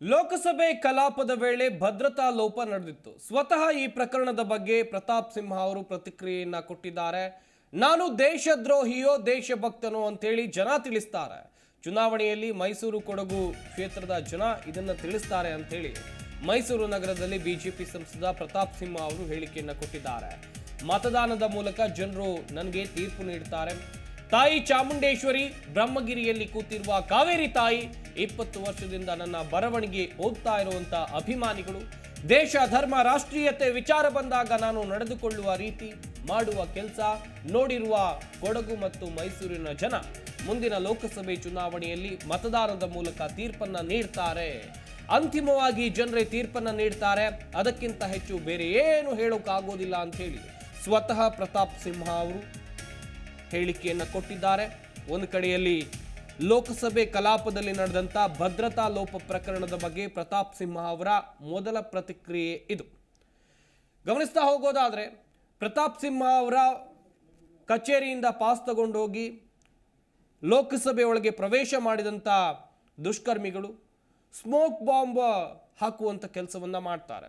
ಲೋಕಸಭೆ ಕಲಾಪದ ವೇಳೆ ಭದ್ರತಾ ಲೋಪ ನಡೆದಿತ್ತು. ಸ್ವತಃ ಈ ಪ್ರಕರಣದ ಬಗ್ಗೆ ಪ್ರತಾಪ್ ಸಿಂಹ ಅವರು ಪ್ರತಿಕ್ರಿಯೆಯನ್ನ ಕೊಟ್ಟಿದ್ದಾರೆ. ನಾನು ದೇಶದ್ರೋಹಿಯೋ ದೇಶಭಕ್ತನೋ ಅಂತೇಳಿ ಜನ ತಿಳಿಸ್ತಾರೆ. ಚುನಾವಣೆಯಲ್ಲಿ ಮೈಸೂರು ಕೊಡಗು ಕ್ಷೇತ್ರದ ಜನ ಇದನ್ನು ತಿಳಿಸ್ತಾರೆ ಅಂತೇಳಿ ಮೈಸೂರು ನಗರದಲ್ಲಿ ಬಿಜೆಪಿ ಸಂಸದ ಪ್ರತಾಪ್ ಸಿಂಹ ಅವರು ಹೇಳಿಕೆಯನ್ನು ಕೊಟ್ಟಿದ್ದಾರೆ. ಮತದಾನದ ಮೂಲಕ ಜನರು ನನಗೆ ತೀರ್ಪು ನೀಡುತ್ತಾರೆ ತಾಯಿ ಚಾಮುಂಡೇಶ್ವರಿ ಬ್ರಹ್ಮಗಿರಿಯಲ್ಲಿ ಕೂತಿರುವ ಕಾವೇರಿ ತಾಯಿ ಇಪ್ಪತ್ತು ವರ್ಷದಿಂದ ನನ್ನ ಬರವಣಿಗೆ ಓದ್ತಾ ಇರುವಂತ ಅಭಿಮಾನಿಗಳು, ದೇಶ, ಧರ್ಮ, ರಾಷ್ಟ್ರೀಯತೆ ವಿಚಾರ ಬಂದಾಗ ನಾನು ನಡೆದುಕೊಳ್ಳುವ ರೀತಿ ಮಾಡುವ ಕೆಲಸ ನೋಡಿರುವ ಕೊಡಗು ಮತ್ತು ಮೈಸೂರಿನ ಜನ ಮುಂದಿನ ಲೋಕಸಭೆ ಚುನಾವಣೆಯಲ್ಲಿ ಮತದಾನದ ಮೂಲಕ ತೀರ್ಪನ್ನ ನೀಡ್ತಾರೆ. ಅಂತಿಮವಾಗಿ ಜನರೇ ತೀರ್ಪನ್ನ ನೀಡ್ತಾರೆ. ಅದಕ್ಕಿಂತ ಹೆಚ್ಚು ಬೇರೆ ಏನು ಹೇಳೋಕ್ಕಾಗೋದಿಲ್ಲ ಹೇಳಿ ಸ್ವತಃ ಪ್ರತಾಪ್ ಸಿಂಹ ಅವರು ಹೇಳಿಕೆಯನ್ನ ಕೊಟ್ಟಿದ್ದಾರೆ. ಒಂದು ಕಡೆಯಲ್ಲಿ ಲೋಕಸಭೆ ಕಲಾಪದಲ್ಲಿ ನಡೆದಂಥ ಭದ್ರತಾ ಲೋಪ ಪ್ರಕರಣದ ಬಗ್ಗೆ ಪ್ರತಾಪ್ ಸಿಂಹ ಅವರ ಮೊದಲ ಪ್ರತಿಕ್ರಿಯೆ ಇದು. ಗಮನಿಸ್ತಾ ಹೋಗೋದಾದರೆ ಪ್ರತಾಪ್ ಸಿಂಹ ಅವರ ಕಚೇರಿಯಿಂದ ಪಾಸ್ ತಗೊಂಡೋಗಿ ಲೋಕಸಭೆ ಒಳಗೆ ಪ್ರವೇಶ ಮಾಡಿದಂಥ ದುಷ್ಕರ್ಮಿಗಳು ಸ್ಮೋಕ್ ಬಾಂಬ್ ಹಾಕುವಂಥ ಕೆಲಸವನ್ನು ಮಾಡ್ತಾರೆ.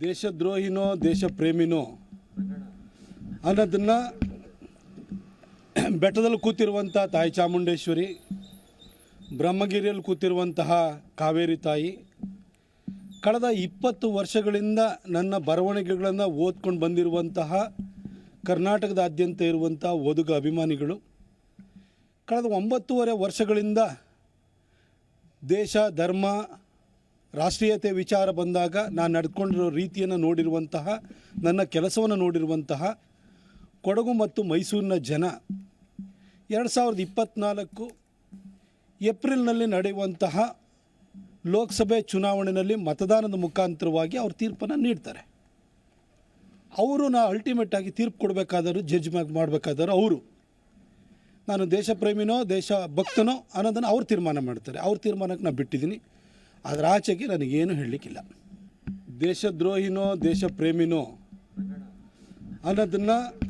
ದೇಶದ್ರೋಹಿನೋ ದೇಶ ಪ್ರೇಮಿನೋ ಅನ್ನೋದನ್ನು ಬೆಟ್ಟದಲ್ಲಿ ಕೂತಿರುವಂಥ ತಾಯಿ ಚಾಮುಂಡೇಶ್ವರಿ, ಬ್ರಹ್ಮಗಿರಿಯಲ್ಲಿ ಕೂತಿರುವಂತಹ ಕಾವೇರಿ ತಾಯಿ, ಕಳೆದ ಇಪ್ಪತ್ತು ವರ್ಷಗಳಿಂದ ನನ್ನ ಬರವಣಿಗೆಗಳನ್ನು ಓದ್ಕೊಂಡು ಬಂದಿರುವಂತಹ ಕರ್ನಾಟಕದಾದ್ಯಂತ ಇರುವಂಥ ಓದುಗ ಅಭಿಮಾನಿಗಳು, ಕಳೆದ ಒಂಬತ್ತೂವರೆ ವರ್ಷಗಳಿಂದ ದೇಶ, ಧರ್ಮ, ರಾಷ್ಟ್ರೀಯತೆ ವಿಚಾರ ಬಂದಾಗ ನಾನು ನಡ್ಕೊಂಡಿರೋ ರೀತಿಯನ್ನು ನೋಡಿರುವಂತಹ, ನನ್ನ ಕೆಲಸವನ್ನು ನೋಡಿರುವಂತಹ ಕೊಡಗು ಮತ್ತು ಮೈಸೂರಿನ ಜನ ಎರಡು ಸಾವಿರದ ಇಪ್ಪತ್ತ್ನಾಲ್ಕು ಏಪ್ರಿಲ್ನಲ್ಲಿ ನಡೆಯುವಂತಹ ಲೋಕಸಭೆ ಚುನಾವಣೆಯಲ್ಲಿ ಮತದಾನದ ಮುಖಾಂತರವಾಗಿ ಅವ್ರ ತೀರ್ಪನ್ನು ನೀಡ್ತಾರೆ. ಅವರು ನಾ ಅಲ್ಟಿಮೇಟಾಗಿ ತೀರ್ಪು ಕೊಡಬೇಕಾದರೂ ಜಡ್ಜ್ ಮಾಡಬೇಕಾದರೂ ಅವರು. ನಾನು ದೇಶ ಪ್ರೇಮಿನೋ, ದೇಶ ಭಕ್ತನೋ ಅನ್ನೋದನ್ನು ಅವ್ರು ತೀರ್ಮಾನ ಮಾಡ್ತಾರೆ. ಅವ್ರ ತೀರ್ಮಾನಕ್ಕೆ ನಾನು ಬಿಟ್ಟಿದ್ದೀನಿ. ಅದರ ಆಚೆಗೆ ನನಗೇನು ಹೇಳಲಿಕ್ಕಿಲ್ಲ. ದೇಶದ್ರೋಹಿನೋ, ದೇಶ ಪ್ರೇಮಿನೋ ಅನ್ನೋದನ್ನು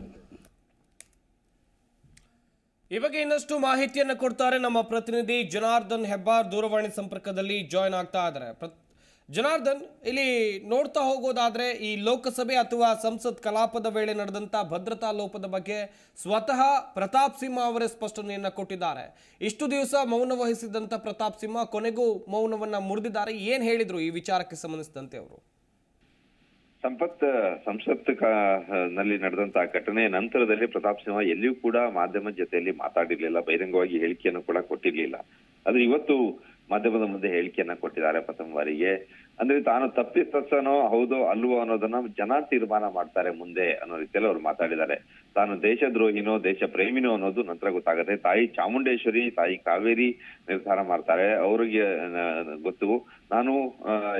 ಈ ಬಗ್ಗೆ ಇನ್ನಷ್ಟು ಮಾಹಿತಿಯನ್ನು ಕೊಡ್ತಾರೆ ನಮ್ಮ ಪ್ರತಿನಿಧಿ ಜನಾರ್ದನ್ ಹೆಬ್ಬಾರ್ ದೂರವಾಣಿ ಸಂಪರ್ಕದಲ್ಲಿ ಜಾಯ್ನ್ ಆಗ್ತಾ ಇದ್ದಾರೆ. ಜನಾರ್ದನ್, ಇಲ್ಲಿ ನೋಡ್ತಾ ಹೋಗೋದಾದ್ರೆ ಈ ಲೋಕಸಭೆ ಅಥವಾ ಸಂಸತ್ ಕಲಾಪದ ವೇಳೆ ನಡೆದಂತ ಭದ್ರತಾ ಲೋಪದ ಬಗ್ಗೆ ಸ್ವತಃ ಪ್ರತಾಪ್ ಸಿಂಹ ಅವರೇ ಸ್ಪಷ್ಟನೆಯನ್ನ ಕೊಟ್ಟಿದ್ದಾರೆ. ಇಷ್ಟು ದಿವಸ ಮೌನ ವಹಿಸಿದಂತ ಪ್ರತಾಪ್ ಸಿಂಹ ಕೊನೆಗೂ ಮೌನವನ್ನ ಮುರಿದಿದ್ದಾರೆ. ಏನ್ ಹೇಳಿದ್ರು ಈ ವಿಚಾರಕ್ಕೆ ಸಂಬಂಧಿಸಿದಂತೆ ಅವರು? ಸಂಪತ್ ಸಂಸತ್ನಲ್ಲಿ ನಡೆದಂತಹ ಘಟನೆ ನಂತರದಲ್ಲಿ ಪ್ರತಾಪ್ ಸಿಂಹ ಎಲ್ಲಿಯೂ ಕೂಡ ಮಾಧ್ಯಮದ ಜೊತೆಯಲ್ಲಿ ಮಾತಾಡಿರ್ಲಿಲ್ಲ, ಬಹಿರಂಗವಾಗಿ ಹೇಳಿಕೆಯನ್ನು ಕೂಡ ಕೊಟ್ಟಿರ್ಲಿಲ್ಲ. ಆದ್ರೆ ಇವತ್ತು ಮಾಧ್ಯಮದ ಮುಂದೆ ಹೇಳಿಕೆಯನ್ನ ಕೊಟ್ಟಿದ್ದಾರೆ ಪ್ರಥಮ ಬಾರಿಗೆ. ಅಂದ್ರೆ ತಾನು ತಪ್ಪಿತಸ್ಥನೋ ಹೌದೋ ಅಲ್ವೋ ಅನ್ನೋದನ್ನ ಜನ ತೀರ್ಮಾನ ಮಾಡ್ತಾರೆ ಮುಂದೆ ಅನ್ನೋ ರೀತಿಯಲ್ಲಿ ಅವ್ರು ಮಾತಾಡಿದ್ದಾರೆ. ತಾನು ದೇಶದ್ರೋಹಿನೋ ದೇಶ ಪ್ರೇಮಿನೋ ಅನ್ನೋದು ನಂತರ ಗೊತ್ತಾಗುತ್ತೆ. ತಾಯಿ ಚಾಮುಂಡೇಶ್ವರಿ, ತಾಯಿ ಕಾವೇರಿ ನಿರ್ಧಾರ ಮಾಡ್ತಾರೆ. ಅವರಿಗೆ ಗೊತ್ತು. ನಾನು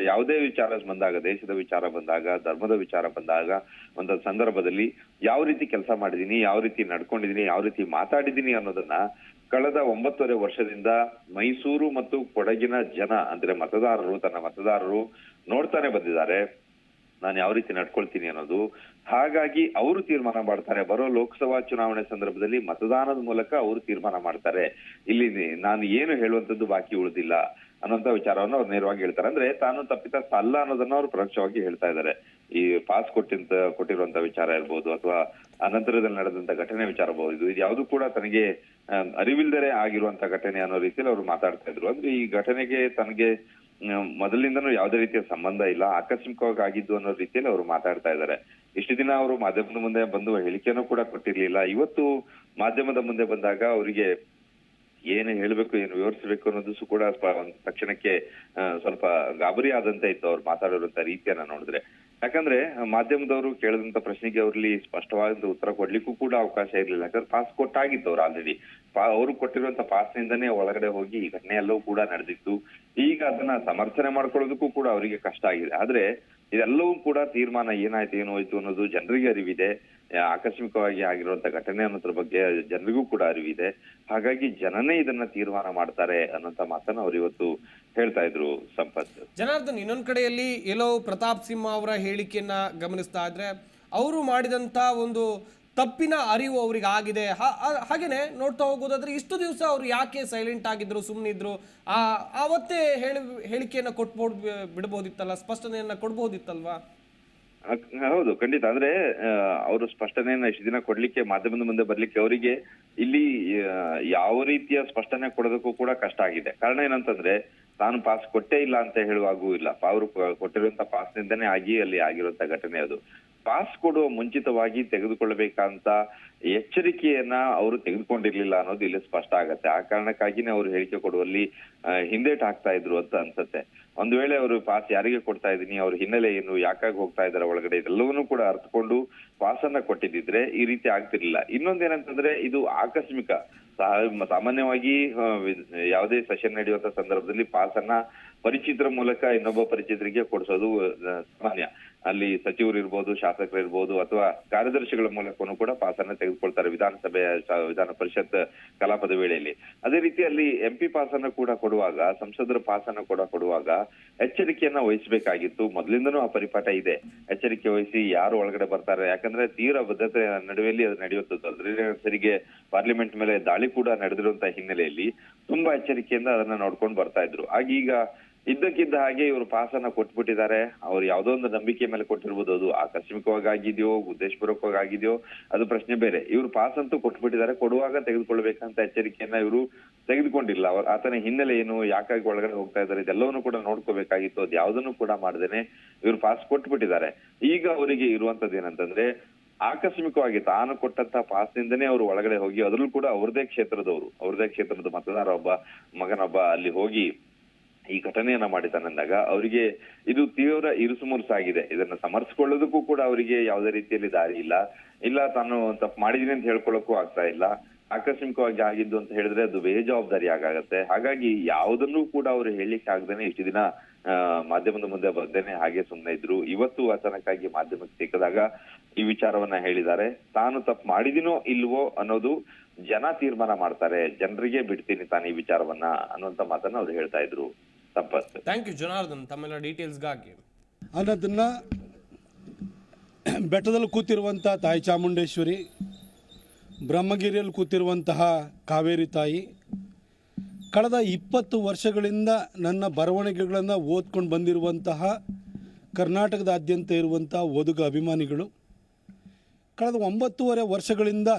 ಯಾವುದೇ ವಿಚಾರ ಬಂದಾಗ, ದೇಶದ ವಿಚಾರ ಬಂದಾಗ, ಧರ್ಮದ ವಿಚಾರ ಬಂದಾಗ, ಒಂದು ಸಂದರ್ಭದಲ್ಲಿ ಯಾವ ರೀತಿ ಕೆಲಸ ಮಾಡಿದೀನಿ ಯಾವ ರೀತಿ ನಡ್ಕೊಂಡಿದೀನಿ ಯಾವ ರೀತಿ ಮಾತಾಡಿದ್ದೀನಿ ಅನ್ನೋದನ್ನ ಕಳೆದ ಒಂಬತ್ತುವರೆ ವರ್ಷದಿಂದ ಮೈಸೂರು ಮತ್ತು ಕೊಡಗಿನ ಜನ, ಅಂದ್ರೆ ಮತದಾರರು, ತನ್ನ ಮತದಾರರು ನೋಡ್ತಾನೆ ಬಂದಿದ್ದಾರೆ. ನಾನು ಯಾವ ರೀತಿ ನಡ್ಕೊಳ್ತೀನಿ ಅನ್ನೋದು ಹಾಗಾಗಿ ಅವರು ತೀರ್ಮಾನ ಮಾಡ್ತಾರೆ. ಬರೋ ಲೋಕಸಭಾ ಚುನಾವಣೆ ಸಂದರ್ಭದಲ್ಲಿ ಮತದಾನದ ಮೂಲಕ ಅವರು ತೀರ್ಮಾನ ಮಾಡ್ತಾರೆ. ಇಲ್ಲಿ ನಾನು ಏನು ಹೇಳುವಂತದ್ದು ಬಾಕಿ ಉಳಿದಿಲ್ಲ ಅನ್ನೋಂತ ವಿಚಾರವನ್ನು ಅವ್ರು ನೇರವಾಗಿ ಹೇಳ್ತಾರೆ. ಅಂದ್ರೆ ತಾನು ತಪ್ಪಿತಸ್ಥ ಅಲ್ಲ ಅನ್ನೋದನ್ನ ಅವ್ರು ಪರೋಕ್ಷವಾಗಿ ಹೇಳ್ತಾ ಇದ್ದಾರೆ. ಈ ಪಾಸ್ ಕೊಟ್ಟಿಂತ ಕೊಟ್ಟಿರುವಂತ ವಿಚಾರ ಇರ್ಬೋದು ಅಥವಾ ಅನಂತರದಲ್ಲಿ ನಡೆದಂತ ಘಟನೆ ವಿಚಾರ ಇದು ಯಾವುದು ಕೂಡ ತನಗೆ ಅರಿವಿಲ್ದರೆ ಆಗಿರುವಂತ ಘಟನೆ ಅನ್ನೋ ರೀತಿಯಲ್ಲಿ ಅವರು ಮಾತಾಡ್ತಾ ಇದ್ರು. ಅಂದ್ರೆ ಈ ಘಟನೆಗೆ ತನಗೆ ಮೊದಲಿಂದನೂ ಯಾವುದೇ ರೀತಿಯ ಸಂಬಂಧ ಇಲ್ಲ. ಆಕಸ್ಮಿಕವಾಗಿ ಆಗಿದ್ದು ಅನ್ನೋ ರೀತಿಯಲ್ಲಿ ಅವರು ಮಾತಾಡ್ತಾ ಇದ್ದಾರೆ. ಇಷ್ಟು ದಿನ ಅವರು ಮಾಧ್ಯಮದ ಮುಂದೆ ಬಂದು ಹೇಳಿಕೆಯನ್ನು ಕೂಡ ಕೊಟ್ಟಿರ್ಲಿಲ್ಲ. ಇವತ್ತು ಮಾಧ್ಯಮದ ಮುಂದೆ ಬಂದಾಗ ಅವರಿಗೆ ಏನು ಹೇಳಬೇಕು, ಏನು ವಿವರಿಸಬೇಕು ಅನ್ನೋದು ಕೂಡ ತಕ್ಷಣಕ್ಕೆ ಸ್ವಲ್ಪ ಗಾಬರಿ ಆದಂತೆ ಇತ್ತು ಅವ್ರು ಮಾತಾಡಿರುವಂತ ರೀತಿಯನ್ನ ನೋಡಿದ್ರೆ. ಯಾಕಂದ್ರೆ ಮಾಧ್ಯಮದವರು ಕೇಳಿದಂತ ಪ್ರಶ್ನೆಗೆ ಅವ್ರಲ್ಲಿ ಸ್ಪಷ್ಟವಾದ ಉತ್ತರ ಕೊಡ್ಲಿಕ್ಕೂ ಕೂಡ ಅವಕಾಶ ಇರಲಿಲ್ಲ. ಯಾಕಂದ್ರೆ ಪಾಸ್ ಕೊಟ್ಟಾಗಿತ್ತು ಅವ್ರು ಆಲ್ರೆಡಿ ಅವರು ಕೊಟ್ಟಿರುವಂತ ಪಾಸ್ನಿಂದನೇ ಒಳಗಡೆ ಹೋಗಿ ಈ ಘಟನೆ ಎಲ್ಲವೂ ಕೂಡ ನಡೆದಿತ್ತು ಈಗ ಅದನ್ನ ಸಮರ್ಥನೆ ಮಾಡ್ಕೊಳ್ಳೋದಕ್ಕೂ ಕೂಡ ಅವರಿಗೆ ಕಷ್ಟ ಆಗಿದೆ. ಆದ್ರೆ ಇದೆಲ್ಲವೂ ಕೂಡ ತೀರ್ಮಾನ ಏನಾಯ್ತು, ಏನು ಅನ್ನೋದು ಜನರಿಗೆ ಅರಿವಿದೆ. ಆಕಸ್ಮಿಕವಾಗಿ ಆಗಿರುವಂತ ಘಟನೆ ಅನ್ನೋದ್ರ ಬಗ್ಗೆ ಜನರಿಗೂ ಕೂಡ ಅರಿವಿದೆ. ಹಾಗಾಗಿ ಜನನೇ ಇದನ್ನ ತೀರ್ಮಾನ ಮಾಡ್ತಾರೆ ಅನ್ನೋಂತ ಮಾತನ್ನ ಅವ್ರು ಇವತ್ತು ಹೇಳ್ತಾ ಇದ್ರು ಸಂಪತ್. ಜನಾರ್ದನ್, ಇನ್ನೊಂದ್ ಕಡೆಯಲ್ಲಿ ಎಲ್ಲೋ ಪ್ರತಾಪ್ ಸಿಂಹ ಅವರ ಹೇಳಿಕೆಯನ್ನ ಗಮನಿಸ್ತಾ ಇದ್ರೆ, ಅವರು ಮಾಡಿದಂತ ಒಂದು ತಪ್ಪಿನ ಅರಿವು ಅವ್ರಿಗೆ ಆಗಿದೆ ಹಾಗೇನೆ ನೋಡ್ತಾ ಹೋಗೋದಾದ್ರೆ ಇಷ್ಟು ದಿವಸ ಅವ್ರು ಯಾಕೆ ಸೈಲೆಂಟ್ ಆಗಿದ್ರು ಸುಮ್ಮನಿದ್ರು ಆ ಆವತ್ತೇ ಹೇಳಿ, ಹೇಳಿಕೆಯನ್ನ ಕೊಟ್ಬೋದು, ಬಿಡ್ಬೋದಿತ್ತಲ್ಲ? ಸ್ಪಷ್ಟನೆಯನ್ನ ಕೊಡ್ಬೋದಿತ್ತಲ್ವಾ? ಹೌದು, ಖಂಡಿತ. ಅಂದ್ರೆ ಅವರು ಸ್ಪಷ್ಟನೆಯನ್ನ ಇಷ್ಟು ದಿನ ಕೊಡ್ಲಿಕ್ಕೆ ಮಾಧ್ಯಮದ ಮುಂದೆ ಬರ್ಲಿಕ್ಕೆ ಅವರಿಗೆ ಇಲ್ಲಿ ಯಾವ ರೀತಿಯ ಸ್ಪಷ್ಟನೆ ಕೊಡೋದಕ್ಕೂ ಕೂಡ ಕಷ್ಟ ಆಗಿದೆ. ಕಾರಣ ಏನಂತಂದ್ರೆ, ತಾನು ಪಾಸ್ ಕೊಟ್ಟೇ ಇಲ್ಲ ಅಂತ ಹೇಳುವಾಗೂ ಇಲ್ಲ. ಅವರು ಕೊಟ್ಟಿರುವಂತ ಪಾಸ್ನಿಂದನೇ ಆಗಿ ಅಲ್ಲಿ ಆಗಿರುವಂತ ಘಟನೆ ಅದು. ಪಾಸ್ ಕೊಡುವ ಮುಂಚಿತವಾಗಿ ತೆಗೆದುಕೊಳ್ಳಬೇಕಂತ ಎಚ್ಚರಿಕೆಯನ್ನ ಅವರು ತೆಗೆದುಕೊಂಡಿರ್ಲಿಲ್ಲ ಅನ್ನೋದು ಇಲ್ಲಿ ಸ್ಪಷ್ಟ ಆಗತ್ತೆ. ಆ ಕಾರಣಕ್ಕಾಗಿನೇ ಅವರು ಹೇಳಿಕೆ ಕೊಡುವಲ್ಲಿ ಹಿಂದೇಟ್ ಹಾಕ್ತಾ ಇದ್ರು ಅಂತ ಅನ್ಸತ್ತೆ. ಒಂದು ವೇಳೆ ಅವರು ಪಾಸ್ ಯಾರಿಗೆ ಕೊಡ್ತಾ ಇದೀನಿ ಅವ್ರ ಹಿನ್ನೆಲೆ ಏನು, ಯಾಕಾಗಿ ಹೋಗ್ತಾ ಇದಾರೆ ಒಳಗಡೆ, ಇದೆಲ್ಲವನ್ನೂ ಕೂಡ ಅರ್ಥಕೊಂಡು ಪಾಸ್ ಅನ್ನ ಕೊಟ್ಟಿದ್ದಿದ್ರೆ ಈ ರೀತಿ ಆಗ್ತಿರ್ಲಿಲ್ಲ. ಇನ್ನೊಂದೇನಂತಂದ್ರೆ ಇದು ಆಕಸ್ಮಿಕ. ಸಾಮಾನ್ಯವಾಗಿ ಯಾವುದೇ ಸೆಷನ್ ನಡೆಯುವಂತ ಸಂದರ್ಭದಲ್ಲಿ ಪಾಸ್ ಅನ್ನ ಪರಿಚಿತರ ಮೂಲಕ ಇನ್ನೊಬ್ಬ ಪರಿಚಿತರಿಗೆ ಕೊಡಿಸೋದು ಸಾಮಾನ್ಯ. ಅಲ್ಲಿ ಸಚಿವರು ಇರ್ಬೋದು, ಶಾಸಕರು ಇರ್ಬೋದು, ಅಥವಾ ಕಾರ್ಯದರ್ಶಿಗಳ ಮೂಲಕನೂ ಕೂಡ ಪಾಸ್ ಅನ್ನ ತೆಗೆದುಕೊಳ್ತಾರೆ ವಿಧಾನಸಭೆ ವಿಧಾನ ಪರಿಷತ್ ಕಲಾಪದ ವೇಳೆಯಲ್ಲಿ. ಅದೇ ರೀತಿ ಅಲ್ಲಿ ಎಂಪಿ ಪಾಸ್ ಕೂಡ ಕೊಡುವಾಗ, ಸಂಸದರ ಪಾಸ್ ಅನ್ನ ಕೂಡ ಕೊಡುವಾಗ ಎಚ್ಚರಿಕೆಯನ್ನ ವಹಿಸಬೇಕಾಗಿತ್ತು. ಮೊದಲಿಂದನೂ ಆ ಪರಿಪಾಠ ಇದೆ. ಎಚ್ಚರಿಕೆ ವಹಿಸಿ ಯಾರು ಒಳಗಡೆ ಬರ್ತಾರೆ, ಯಾಕಂದ್ರೆ ತೀವ್ರ ಬದ್ಧತೆ ನಡುವೆಯಲ್ಲಿ ಅದು ನಡೆಯುತ್ತದೆ ಅದರಿಂದ ಸರಿಗೆ ಪಾರ್ಲಿಮೆಂಟ್ ಮೇಲೆ ದಾಳಿ ಕೂಡ ನಡೆದಿರುವಂತಹ ಹಿನ್ನೆಲೆಯಲ್ಲಿ ತುಂಬಾ ಎಚ್ಚರಿಕೆಯಿಂದ ಅದನ್ನ ನೋಡ್ಕೊಂಡು ಬರ್ತಾ ಇದ್ರು. ಆಗ ಇದ್ದಕ್ಕಿದ್ದ ಹಾಗೆ ಇವರು ಪಾಸ್ ಅನ್ನ ಕೊಟ್ಬಿಟ್ಟಿದ್ದಾರೆ. ಅವ್ರು ಯಾವ್ದೋ ಒಂದು ನಂಬಿಕೆ ಮೇಲೆ ಕೊಟ್ಟಿರ್ಬೋದು. ಅದು ಆಕಸ್ಮಿಕವಾಗಿ ಆಗಿದೆಯೋ ಉದ್ದೇಶಪೂರ್ವಕವಾಗಿ ಆಗಿದೆಯೋ ಅದು ಪ್ರಶ್ನೆ ಬೇರೆ. ಇವರು ಪಾಸ್ ಅಂತೂ ಕೊಟ್ಬಿಟ್ಟಿದ್ದಾರೆ. ಕೊಡುವಾಗ ತೆಗೆದುಕೊಳ್ಬೇಕಂತ ಎಚ್ಚರಿಕೆಯನ್ನ ಇವರು ತೆಗೆದುಕೊಂಡಿಲ್ಲ. ಅವ್ರ ಆತನ ಹಿನ್ನೆಲೆ ಏನು, ಯಾಕಾಗಿ ಒಳಗಡೆ ಹೋಗ್ತಾ ಇದ್ದಾರೆ, ಇದೆಲ್ಲವನ್ನು ಕೂಡ ನೋಡ್ಕೋಬೇಕಾಗಿತ್ತು. ಅದು ಯಾವ್ದನ್ನು ಕೂಡ ಮಾಡದೇನೆ ಇವರು ಪಾಸ್ ಕೊಟ್ಬಿಟ್ಟಿದ್ದಾರೆ. ಈಗ ಅವರಿಗೆ ಇರುವಂತದ್ದು ಏನಂತಂದ್ರೆ, ಆಕಸ್ಮಿಕವಾಗಿ ತಾನು ಕೊಟ್ಟಂತ ಪಾಸ್ನಿಂದನೇ ಅವರು ಒಳಗಡೆ ಹೋಗಿ, ಅದ್ರಲ್ಲೂ ಕೂಡ ಅವ್ರದೇ ಕ್ಷೇತ್ರದವರು. ಅವ್ರದೇ ಕ್ಷೇತ್ರದ ಮತದಾರ ಒಬ್ಬ ಮಗನೊಬ್ಬ ಅಲ್ಲಿ ಹೋಗಿ ಈ ಘಟನೆಯನ್ನ ಮಾಡಿದ್ದಾನಂದಾಗ ಅವರಿಗೆ ಇದು ತೀವ್ರ ಇರುಸುಮುರುಸಾಗಿದೆ. ಇದನ್ನ ಸಮರ್ಸಿಕೊಳ್ಳೋದಕ್ಕೂ ಕೂಡ ಅವರಿಗೆ ಯಾವುದೇ ರೀತಿಯಲ್ಲಿ ದಾರಿ ಇಲ್ಲ. ಇಲ್ಲ, ತಾನು ತಪ್ಪು ಮಾಡಿದೀನಿ ಅಂತ ಹೇಳ್ಕೊಳ್ಳೋಕ್ಕೂ ಆಗ್ತಾ ಇಲ್ಲ. ಆಕಸ್ಮಿಕವಾಗಿ ಆಗಿದ್ದು ಅಂತ ಹೇಳಿದ್ರೆ ಅದು ಬೇಜವಾಬ್ದಾರಿ ಆಗಾಗತ್ತೆ. ಹಾಗಾಗಿ ಯಾವುದನ್ನೂ ಕೂಡ ಅವರು ಹೇಳಿಕ್ಕೆ ಆಗ್ದೇನೆ ಇಷ್ಟು ದಿನ ಮಾಧ್ಯಮದ ಮುಂದೆ ಬಂದೇನೆ ಹಾಗೆ ಸುಮ್ಮನೆ ಇದ್ರು. ಇವತ್ತು ಅಚಾನಕ್ಕಾಗಿ ಮಾಧ್ಯಮಕ್ಕೆ ಸಿಕ್ಕಿದಾಗ ಈ ವಿಚಾರವನ್ನ ಹೇಳಿದ್ದಾರೆ. ತಾನು ತಪ್ಪು ಮಾಡಿದಿನೋ ಇಲ್ವೋ ಅನ್ನೋದು ಜನ ತೀರ್ಮಾನ ಮಾಡ್ತಾರೆ. ಜನರಿಗೆ ಬಿಡ್ತೀನಿ ತಾನು ಈ ವಿಚಾರವನ್ನ ಅನ್ನುವಂತ ಮಾತನ್ನ ಅವ್ರು ಹೇಳ್ತಾ ಇದ್ರು. ತಪ್ಪತ್ತು. ಥ್ಯಾಂಕ್ ಯು ಜನಾರ್ದನ್ ತಮ್ಮೆಲ್ಲ ಡೀಟೇಲ್ಸ್ಗಾಗಿ ಅನ್ನೋದನ್ನು ಬೆಟ್ಟದಲ್ಲಿ ಕೂತಿರುವಂಥ ತಾಯಿ ಚಾಮುಂಡೇಶ್ವರಿ ಬ್ರಹ್ಮಗಿರಿಯಲ್ಲಿ ಕೂತಿರುವಂತಹ ಕಾವೇರಿ ತಾಯಿ ಕಳೆದ ಇಪ್ಪತ್ತು ವರ್ಷಗಳಿಂದ ನನ್ನ ಬರವಣಿಗೆಗಳನ್ನು ಓದ್ಕೊಂಡು ಬಂದಿರುವಂತಹ ಕರ್ನಾಟಕದಾದ್ಯಂತ ಇರುವಂಥ ಓದುಗ ಅಭಿಮಾನಿಗಳು ಕಳೆದ ಒಂಬತ್ತೂವರೆ ವರ್ಷಗಳಿಂದ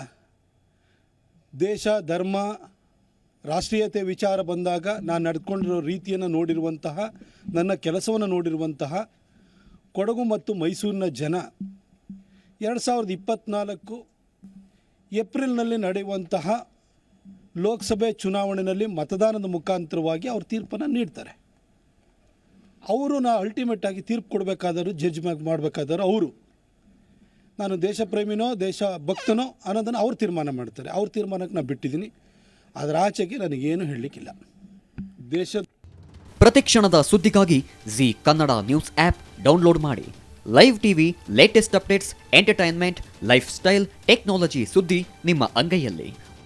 ದೇಶ ಧರ್ಮ ರಾಷ್ಟ್ರೀಯತೆ ವಿಚಾರ ಬಂದಾಗ ನಾನು ನಡ್ಕೊಂಡಿರೋ ರೀತಿಯನ್ನು ನೋಡಿರುವಂತಹ, ನನ್ನ ಕೆಲಸವನ್ನು ನೋಡಿರುವಂತಹ ಕೊಡಗು ಮತ್ತು ಮೈಸೂರಿನ ಜನ ಎರಡು ಸಾವಿರದ ಇಪ್ಪತ್ತ್ನಾಲ್ಕು ಏಪ್ರಿಲ್ನಲ್ಲಿ ನಡೆಯುವಂತಹ ಲೋಕಸಭೆ ಚುನಾವಣೆಯಲ್ಲಿ ಮತದಾನದ ಮುಖಾಂತರವಾಗಿ ಅವ್ರ ತೀರ್ಪನ್ನು ನೀಡ್ತಾರೆ. ಅವರು ನಾ ಅಲ್ಟಿಮೇಟಾಗಿ ತೀರ್ಪು ಕೊಡಬೇಕಾದರೂ ಜಡ್ಜ್ ಮಾಡಬೇಕಾದರೂ ಅವರು. ನಾನು ದೇಶ ಪ್ರೇಮಿನೋ ದೇಶ ಭಕ್ತನೋ ಅನ್ನೋದನ್ನು ಅವ್ರು ತೀರ್ಮಾನ ಮಾಡ್ತಾರೆ. ಅವ್ರ ತೀರ್ಮಾನಕ್ಕೆ ನಾನು ಬಿಟ್ಟಿದ್ದೀನಿ. ಅದರ ಆಚೆಗೆ ನನಗೇನು ಹೇಳಲಿಕ್ಕಿಲ್ಲ. ದೇಶ ಪ್ರತಿಕ್ಷಣದ ಸುದ್ದಿಗಾಗಿ Zee Kannada news app download ಮಾಡಿ. Live TV latest updates entertainment lifestyle technology ಸುದ್ದಿ ನಿಮ್ಮ ಅಂಗೈಯಲ್ಲಿ.